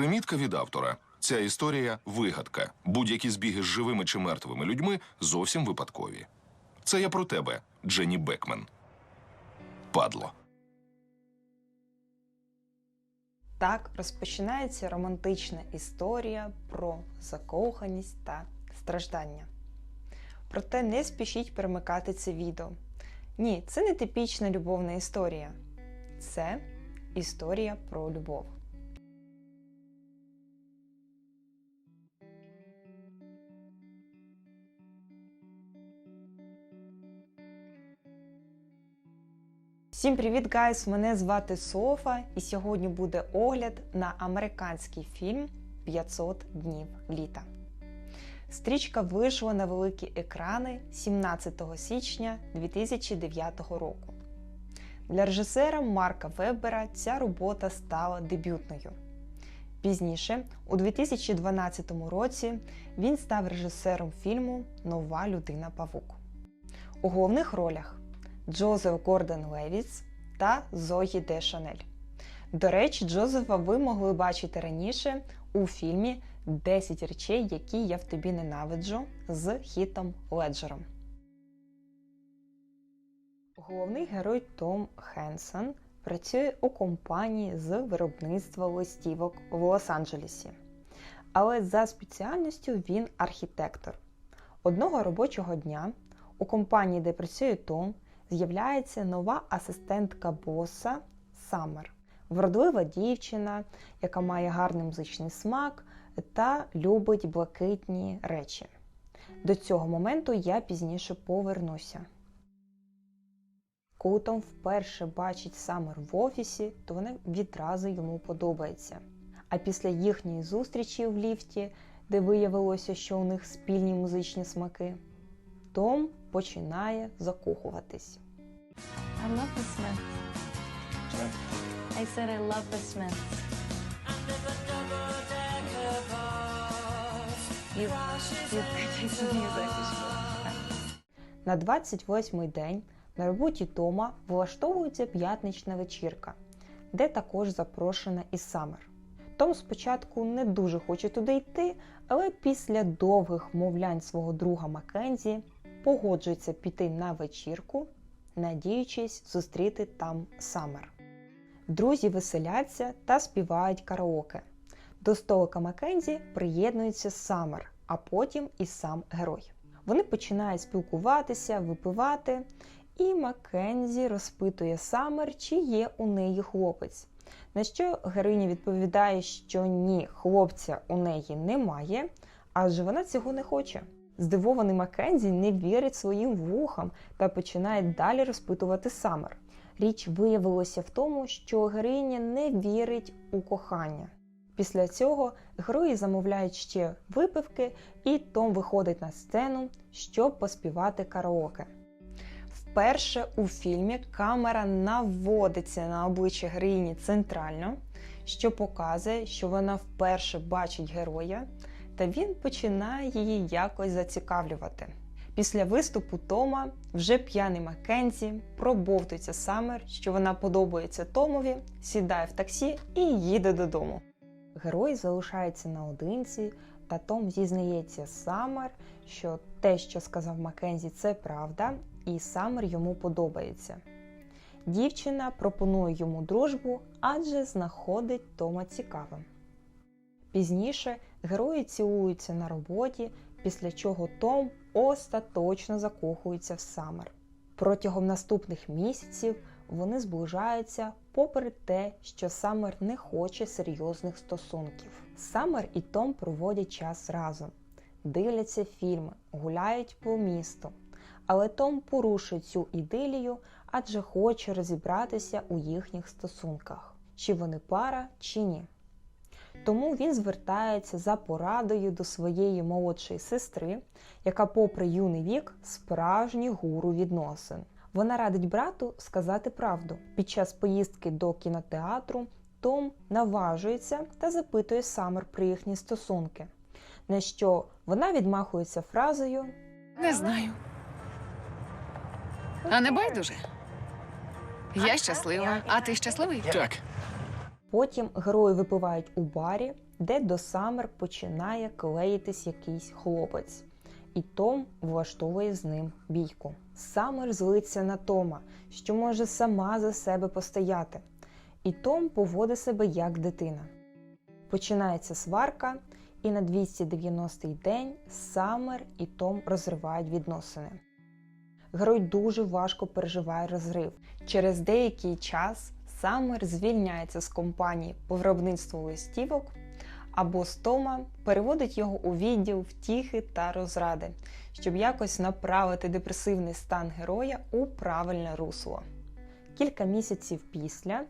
Примітка від автора. Ця історія вигадка. Будь-які збіги з живими чи мертвими людьми зовсім випадкові. Це я про тебе, Дженні Бекмен. Падло. Так розпочинається романтична історія про закоханість та страждання. Проте не спішіть перемикати це відео. Ні, це не типічна любовна історія. Це історія про любов. Всім привіт, гайс! Мене звати Софа, і сьогодні буде огляд на американський фільм 500 днів літа. Стрічка вийшла на великі екрани 17 січня 2009 року. Для режисера Марка Вебера ця робота стала дебютною. Пізніше, у 2012 році, він став режисером фільму Нова людина Павук. У головних ролях Джозеф Гордон Левіц та Зої Де Шанель. До речі, Джозефа ви могли бачити раніше у фільмі «10 речей, які я в тобі ненавиджу з Хітом Леджером. Головний герой Том Хенсон працює у компанії з виробництва листівок в Лос-Анджелесі. Але за спеціальністю він архітектор. Одного робочого дня у компанії, де працює Том, з'являється нова асистентка боса Саммер. Вродлива дівчина, яка має гарний музичний смак та любить блакитні речі. До цього моменту я пізніше повернуся. Коли Том вперше бачить Саммер в офісі, то вона відразу йому подобається. А після їхньої зустрічі в ліфті, де виявилося, що у них спільні музичні смаки, Том починає закохуватись. I love the Smiths. I said I love the Smiths. You, you music. На 28-й день на роботі Тома влаштовується п'ятнична вечірка, де також запрошена і Саммер. Том спочатку не дуже хоче туди йти, але після довгих мовлянь свого друга Маккензі погоджується піти на вечірку, надіючись зустріти там Саммер. Друзі веселяться та співають караоке. До столика Маккензі приєднується Саммер, а потім і сам герой. Вони починають спілкуватися, випивати, і Маккензі розпитує Саммер, чи є у неї хлопець. На що героїня відповідає, що ні, хлопця у неї немає, адже вона цього не хоче. Здивований Маккензі не вірить своїм вухам та починає далі розпитувати Саммер. Річ виявилася в тому, що героїня не вірить у кохання. Після цього герої замовляють ще випивки, і Том виходить на сцену, щоб поспівати караоке. Вперше у фільмі камера наводиться на обличчя героїні центрально, що показує, що вона вперше бачить героя, та він починає її якось зацікавлювати. Після виступу Тома вже п'яний Маккензі пробовтується Саммер, що вона подобається Томові, сідає в таксі і їде додому. Герой залишається наодинці, та Том зізнається Саммер, що те, що сказав Маккензі, це правда, і Саммер йому подобається. Дівчина пропонує йому дружбу, адже знаходить Тома цікавим. Пізніше герої цілуються на роботі, після чого Том остаточно закохується в Саммер. Протягом наступних місяців вони зближаються, попри те, що Саммер не хоче серйозних стосунків. Саммер і Том проводять час разом, дивляться фільми, гуляють по місту. Але Том порушує цю ідилію, адже хоче розібратися у їхніх стосунках, чи вони пара, чи ні. Тому він звертається за порадою до своєї молодшої сестри, яка, попри юний вік, справжній гуру відносин. Вона радить брату сказати правду. Під час поїздки до кінотеатру Том наважується та запитує Саммер про їхні стосунки, на що вона відмахується фразою Не знаю. А не байдуже. Я щаслива. А ти щасливий? Так, Потім герої випивають у барі, де до Саммер починає клеїтись якийсь хлопець, і Том влаштовує з ним бійку. Саммер злиться на Тома, що може сама за себе постояти, і Том поводить себе як дитина. Починається сварка, і на 290-й день Саммер і Том розривають відносини. Герой дуже важко переживає розрив. Через деякий час Саммер звільняється з компанії по виробництву листівок, або Тома переводить його у відділ втіхи та розради, щоб якось направити депресивний стан героя у правильне русло. Кілька місяців після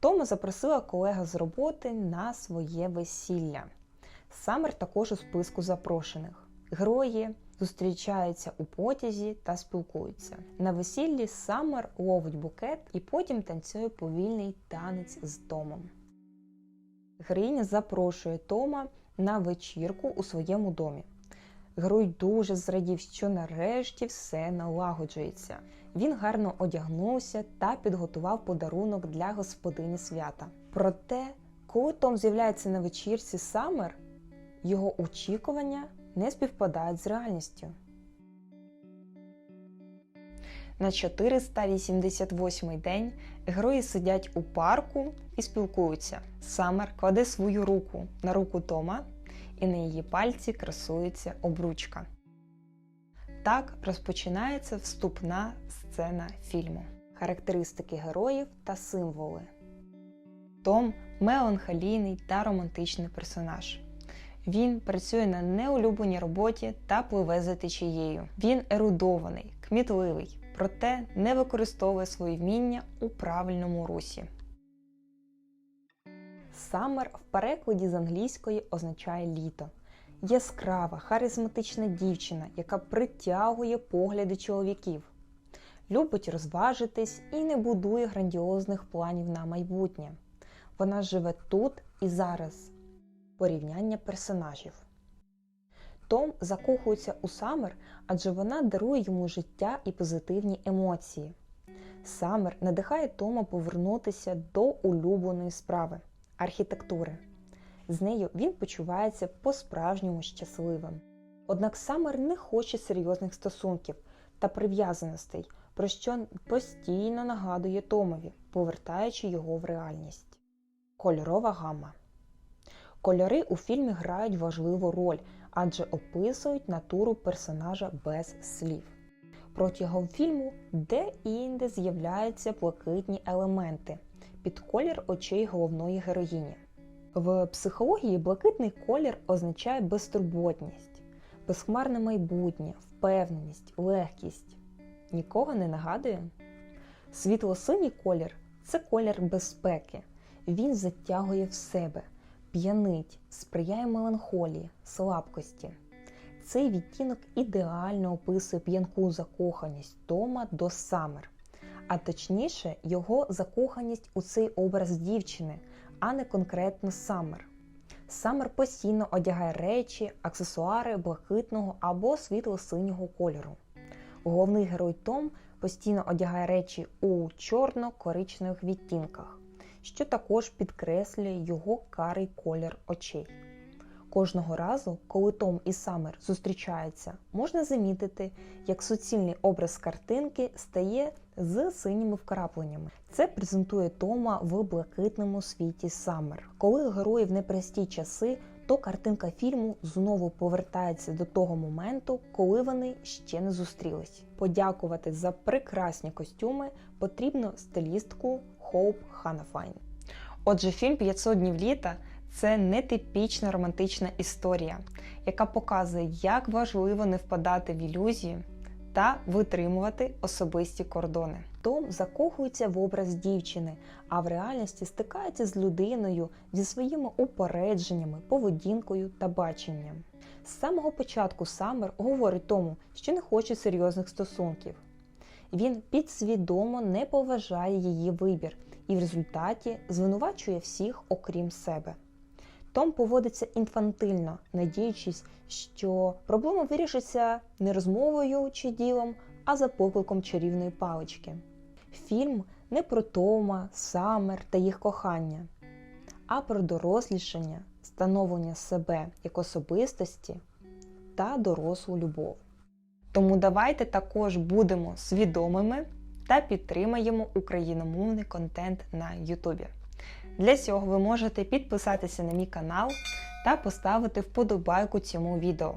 Тома запросила колега з роботи на своє весілля. Саммер також у списку запрошених. Герої зустрічаються у потязі та спілкуються. На весіллі Саммер ловить букет і потім танцює повільний танець з Томом. Героїня запрошує Тома на вечірку у своєму домі. Герой дуже зрадів, що нарешті все налагоджується. Він гарно одягнувся та підготував подарунок для господині свята. Проте, коли Том з'являється на вечірці Саммер, його очікування не співпадають з реальністю. На 488-й день герої сидять у парку і спілкуються. Саммер кладе свою руку на руку Тома, і на її пальці красується обручка. Так розпочинається вступна сцена фільму. Характеристики героїв та символи. Том меланхолійний та романтичний персонаж. Він працює на неулюбленій роботі та пливе за течією. Він ерудований, кмітливий, проте не використовує свої вміння у правильному русі. Саммер в перекладі з англійської означає літо. Яскрава, харизматична дівчина, яка притягує погляди чоловіків, любить розважитись і не будує грандіозних планів на майбутнє. Вона живе тут і зараз. Порівняння персонажів. Том закохується у Саммер, адже вона дарує йому життя і позитивні емоції. Саммер надихає Тома повернутися до улюбленої справи архітектури. З нею він почувається по-справжньому щасливим. Однак Саммер не хоче серйозних стосунків та прив'язаностей, про що постійно нагадує Томові, повертаючи його в реальність. Кольорова гамма. Кольори у фільмі грають важливу роль, адже описують натуру персонажа без слів. Протягом фільму де-інде з'являються блакитні елементи під колір очей головної героїні. В психології блакитний колір означає безтурботність, безхмарне майбутнє, впевненість, легкість. Нікого не нагадує? Світло-синій колір це колір безпеки. Він затягує в себе, п'янить, сприяє меланхолії, слабкості. Цей відтінок ідеально описує п'янку закоханість Тома до Саммер, а точніше, його закоханість у цей образ дівчини, а не конкретно Саммер. Саммер постійно одягає речі, аксесуари блакитного або світло-синього кольору. Головний герой Том постійно одягає речі у чорно-коричневих відтінках, що також підкреслює його карий колір очей. Кожного разу, коли Том і Саммер зустрічаються, можна замітити, як суцільний образ картинки стає з синіми вкрапленнями. Це презентує Тома в блакитному світі Саммер. Коли герої в непрості часи, то картинка фільму знову повертається до того моменту, коли вони ще не зустрілись. Подякувати за прекрасні костюми потрібно стилістку Хоуп Ханафайн. Отже, фільм «500 днів літа це нетипічна романтична історія, яка показує, як важливо не впадати в ілюзії та витримувати особисті кордони. Том закохується в образ дівчини, а в реальності стикається з людиною зі своїми упередженнями, поведінкою та баченням. З самого початку Саммер говорить тому, що не хоче серйозних стосунків. Він підсвідомо не поважає її вибір і в результаті звинувачує всіх, окрім себе. Том поводиться інфантильно, надіючись, що проблема вирішиться не розмовою чи ділом, а за покликом чарівної палички. Фільм не про Тома, Саммер та їх кохання, а про дорослішання, становлення себе як особистості та дорослу любов. Тому давайте також будемо свідомими та підтримаємо україномовний контент на Ютубі. Для цього ви можете підписатися на мій канал та поставити вподобайку цьому відео.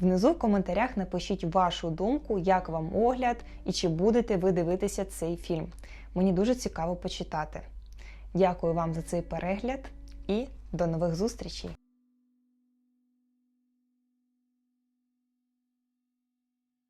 Внизу в коментарях напишіть вашу думку, як вам огляд і чи будете ви дивитися цей фільм. Мені дуже цікаво почитати. Дякую вам за цей перегляд і до нових зустрічей!